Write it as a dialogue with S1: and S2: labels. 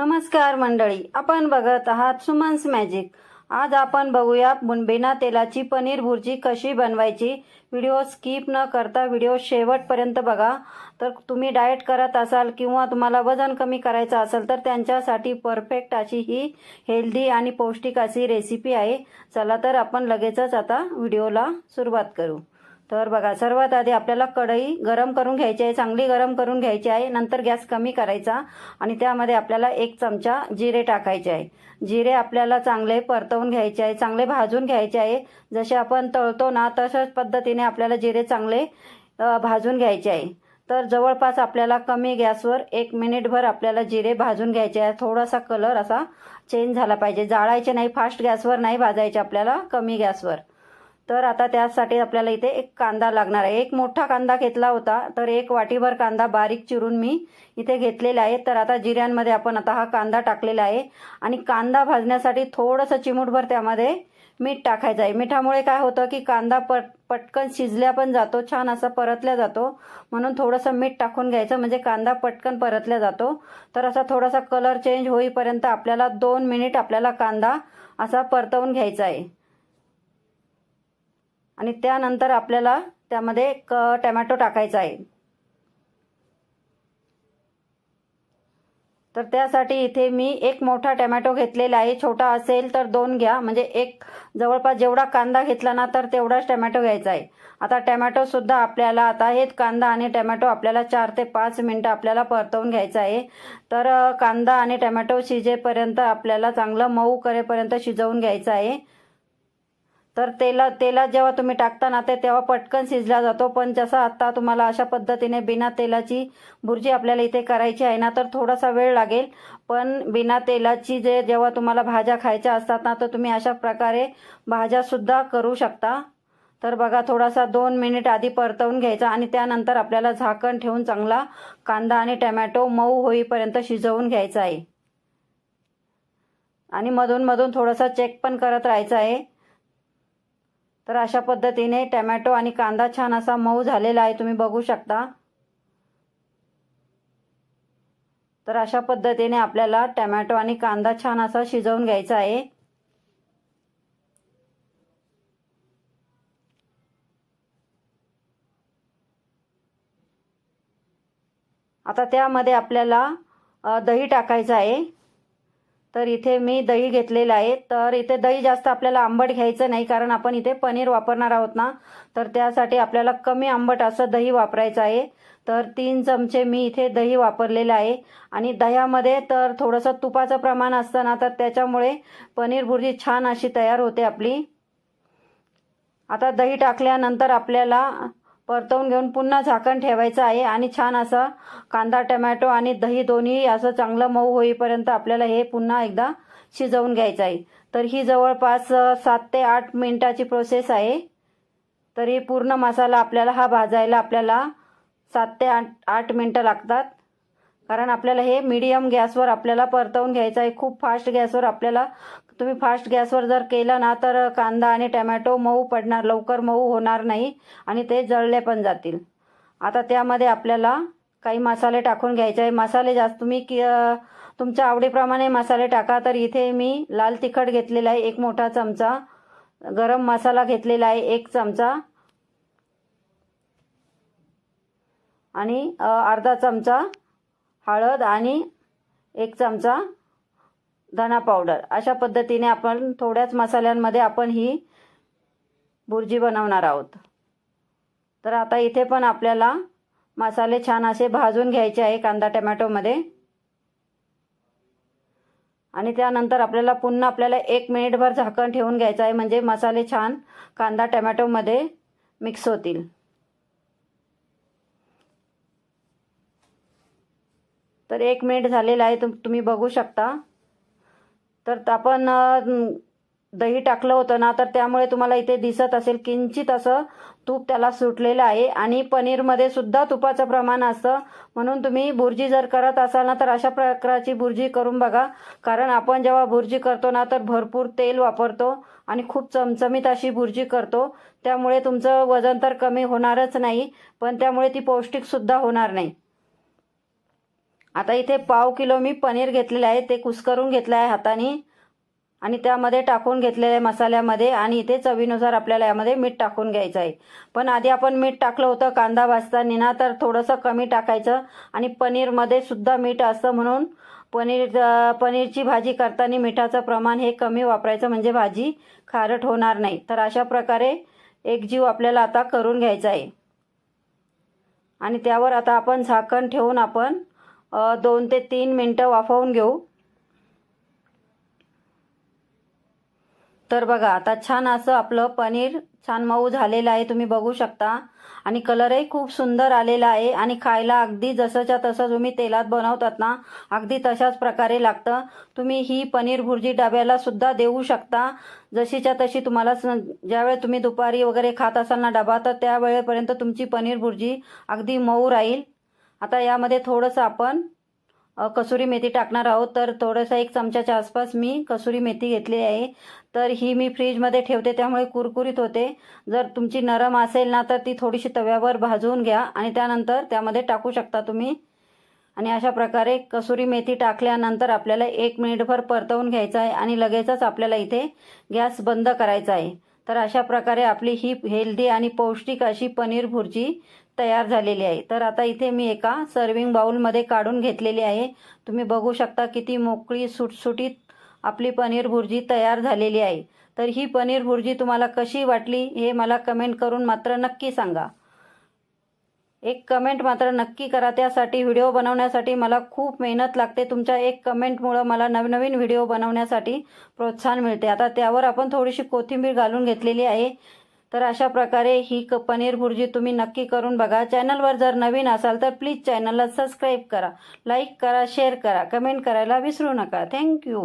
S1: नमस्कार मंडळी आपण बघत आहात सुमन्स मॅजिक आज आपण बघूया बुनबिना तेलाची पनीर भुर्जी कशी बनवायची. व्हिडिओ स्किप न करता व्हिडिओ शेवटपर्यंत बघा. तर तुम्ही डाएट करत असाल किंवा तुम्हाला वजन कमी करायचं असेल तर त्यांच्यासाठी परफेक्ट अशी ही हेल्दी आणि पौष्टिक अशी रेसिपी आहे. चला तर आपण लगेचच आता व्हिडिओला सुरुवात करू. तर बघा सर्वात आधी आपल्याला कढई गरम करून घ्यायची आहे चांगली गरम करून घ्यायची आहे नंतर गॅस कमी करायचा आणि त्यामध्ये आपल्याला एक चमचा जिरे टाकायचे आहे. जिरे आपल्याला चांगले परतवून घ्यायचे आहे चांगले भाजून घ्यायचे आहे. जसे आपण तळतो ना तशाच पद्धतीने आपल्याला जिरे चांगले भाजून घ्यायचे आहे. तर जवळपास आपल्याला कमी गॅसवर एक मिनिटभर आपल्याला जिरे भाजून घ्यायचे आहे. थोडासा कलर असा चेंज झाला पाहिजे. जाळायचे नाही फास्ट गॅसवर नाही भाजायचे आपल्याला कमी गॅसवर. तर आता त्यासाठी आपल्याला इथे एक कांदा लागणार आहे. एक मोठा कांदा घेतला होता तर एक वाटीभर कांदा बारीक चिरून मी इथे घेतलेला आहे. तर आता जिऱ्यांमध्ये आपण आता हा कांदा टाकलेला आहे. आणि कांदा भाजण्यासाठी थोडंसं चिमूटभर त्यामध्ये मीठ टाकायचं आहे. मिठामुळे काय होतं की कांदा पट पटकन शिजल्या पण जातो छान असा परतल्या जातो. म्हणून थोडंसं मीठ टाकून घ्यायचं म्हणजे कांदा पटकन परतल्या जातो. तर असा थोडासा कलर चेंज होईपर्यंत आपल्याला दोन मिनिट आपल्याला कांदा असा परतवून घ्यायचा आहे. आणि त्यानंतर आपल्याला त्यामध्ये एक टमॅटो टाकायचा आहे. तर त्यासाठी इथे मी एक मोठा टमॅटो घेतलेला आहे. छोटा असेल तर दोन घ्या. म्हणजे एक जवळपास जेवढा कांदा घेतला ना तर तेवढाच टमॅटो घ्यायचा आहे. आता टमॅटोसुद्धा आपल्याला आता हे कांदा आणि टमॅटो आपल्याला चार ते पाच मिनटं आपल्याला परतवून घ्यायचं आहे. तर कांदा आणि टमॅटो शिजेपर्यंत आपल्याला चांगलं मऊ करेपर्यंत शिजवून घ्यायचं आहे. तर तेला तेलात जेव्हा तुम्ही टाकता ना ते तेव्हा पटकन शिजला जातो. पण जसं आता तुम्हाला अशा पद्धतीने बिना तेलाची भुर्जी आपल्याला इथे करायची आहे ना तर थोडासा वेळ लागेल. पण बिना तेलाची जे जेव्हा तुम्हाला भाज्या खायच्या असतात ना तर तुम्ही अशा प्रकारे भाज्यासुद्धा करू शकता. तर बघा थोडासा दोन मिनिट आधी परतवून घ्यायचा आणि त्यानंतर आपल्याला झाकण ठेवून चांगला कांदा आणि टमॅटो मऊ होईपर्यंत शिजवून घ्यायचा आहे. आणि मधून मधून थोडंसं चेक पण करत राहायचं आहे. तर अशा पद्धतीने टमॅटो आणि कांदा छान असा मऊ झालेला आहे. तुम्ही बघू शकता. तर अशा पद्धतीने आपल्याला टमॅटो आणि कांदा छान असा शिजवून घ्यायचा आहे. आता त्यामध्ये आपल्याला दही टाकायचं आहे. तर इथे मी दही घेतलेलं आहे. तर इथे दही जास्त आपल्याला आंबट घ्यायचं नाही कारण आपण इथे पनीर वापरणार आहोत ना. तर त्यासाठी आपल्याला कमी आंबट असं दही वापरायचं आहे. तर तीन चमचे मी इथे दही वापरलेलं आहे. आणि दह्यामध्ये तर थोडंसं तुपाचं प्रमाण असतं ना तर त्याच्यामुळे पनीर भुर्जी छान अशी तयार होते आपली. आता दही टाकल्यानंतर आपल्याला परतवून घेऊन पुन्हा झाकण ठेवायचं आहे आणि छान असा कांदा टमॅटो आणि दही दोन्ही असं चांगलं मऊ होईपर्यंत आपल्याला हे पुन्हा एकदा शिजवून घ्यायचं आहे. तर ही जवळपास सात ते आठ मिनिटाची प्रोसेस आहे. तरी पूर्ण मसाला आपल्याला हा भाजायला आपल्याला सात ते आठ आठ मिनटं लागतात. कारण आपल्याला हे मीडियम गॅसवर आपल्याला परतवून घ्यायचं आहे. खूप फास्ट गॅसवर आपल्याला तुम्ही फास्ट गॅसवर जर केलं ना तर कांदा आणि टमॅटो मऊ पडणार लवकर मऊ होणार नाही आणि ते जळले पण जातील. आता त्यामध्ये आपल्याला काही मसाले टाकून घ्यायचे आहे. मसाले जास्त तुम्ही कि तुमच्या आवडीप्रमाणे मसाले टाका. तर इथे मी लाल तिखट घेतलेला आहे एक मोठा चमचा. गरम मसाला घेतलेला आहे एक चमचा. आणि अर्धा चमचा हळद आणि एक चमचा धना पावडर अशा पद्धतीने आपण थोड्याच मसाल्यांमध्ये आपण ही भुर्जी बनवणार आहोत. तर आता इथे पण आपल्याला मसाले छान असे भाजून घ्यायचे आहे कांदा टमॅटोमध्ये आणि त्यानंतर आपल्याला पुन्हा आपल्याला एक मिनिटभर झाकण ठेवून घ्यायचं आहे म्हणजे मसाले छान कांदा टमॅटोमध्ये मिक्स होतील. तर एक मिनिट झालेला आहे तुम तुम्ही बघू शकता. तर आपण दही टाकलं होतं ना तर त्यामुळे तुम्हाला इथे दिसत असेल किंचित असं तूप त्याला सुटलेलं आहे. आणि पनीरमध्ये सुद्धा तुपाचं प्रमाण असतं. म्हणून तुम्ही भुर्जी जर करत असाल ना तर अशा प्रकारची भुर्जी करून बघा. कारण आपण जेव्हा भुर्जी करतो ना तर भरपूर तेल वापरतो आणि खूप चमचमीत अशी भुर्जी करतो. त्यामुळे तुमचं वजन तर कमी होणारच नाही पण त्यामुळे ती पौष्टिकसुद्धा होणार नाही. आता इथे पाव किलो मी पनीर घेतलेलं आहे. ते कुस्करून घेतलं आहे हाताने. आणि त्यामध्ये टाकून घेतलेलं आहे मसाल्यामध्ये आणि इथे चवीनुसार आपल्याला यामध्ये मीठ टाकून घ्यायचं आहे. पण आधी आपण मीठ टाकलं होतं कांदा भाजताना ना तर थोडंसं कमी टाकायचं. आणि पनीरमध्ये सुद्धा मीठ असतं म्हणून पनीर पनीरची भाजी करताना मिठाचं प्रमाण हे कमी वापरायचं म्हणजे भाजी खारट होणार नाही. तर अशा प्रकारे एक जीव आपल्याला आता करून घ्यायचा आहे. आणि त्यावर आता आपण झाकण ठेवून आपण दोन ते तीन मिनटं वाफवून घेऊ. तर बघा आता छान असं आपलं पनीर छान मऊ झालेलं आहे तुम्ही बघू शकता. आणि कलरही खूप सुंदर आलेला आहे आणि खायला अगदी जसंच्या तसं तुम्ही तेलात बनवतात ना अगदी तशाच प्रकारे लागतं. तुम्ही ही पनीर भुर्जी डब्याला सुद्धा देऊ शकता. जशीच्या तशी तुम्हाला स- ज्यावेळेस तुम्ही दुपारी वगैरे खात असाल ना डबा तर त्यावेळेपर्यंत तुमची पनीर भुर्जी अगदी मऊ राहील. आता यामध्ये थोडंसं आपण कसुरी मेथी टाकणार आहोत. तर थोडंसं एक चमच्याच्या आसपास मी कसुरी मेथी घेतली आहे. तर ही मी फ्रीजमध्ये ठेवते त्यामुळे कुरकुरीत होते. जर तुमची नरम असेल ना तर ती थोडीशी तव्यावर भाजवून घ्या आणि त्यानंतर त्यामध्ये टाकू शकता तुम्ही. आणि अशा प्रकारे कसुरी मेथी टाकल्यानंतर आपल्याला एक मिनिटभर परतवून घ्यायचं आहे आणि लगेचच आपल्याला इथे गॅस बंद करायचा आहे. तर अशा प्रकारे आपली ही हेल्दी आणि पौष्टिक अशी पनीर भुर्जी तयार झालेली आहे. तर आता इथे मी एका सर्विंग बाउलमध्ये काढून घेतलेली आहे. तुम्ही बघू शकता किती मोकळी सुटसुटीत आपली पनीर भुर्जी तयार झालेली आहे. तर ही पनीर भुर्जी तुम्हाला कशी वाटली हे मला कमेंट करून मात्र नक्की सांगा. एक कमेंट मात्र नक्की करा. त्यासाठी व्हिडिओ बनवण्यासाठी मला खूप मेहनत लागते. तुमच्या एक कमेंटमुळं मला नवनवीन व्हिडिओ बनवण्यासाठी प्रोत्साहन मिळते. आता त्यावर आपण थोडीशी कोथिंबीर घालून घेतलेली आहे. तर अशा प्रकारे ही क पनीर भुर्जी तुम्ही नक्की करून बघा. चॅनलवर जर नवीन असाल तर प्लीज चॅनलला सबस्क्राईब करा. लाईक करा शेअर करा. कमेंट करायला विसरू नका. थँक्यू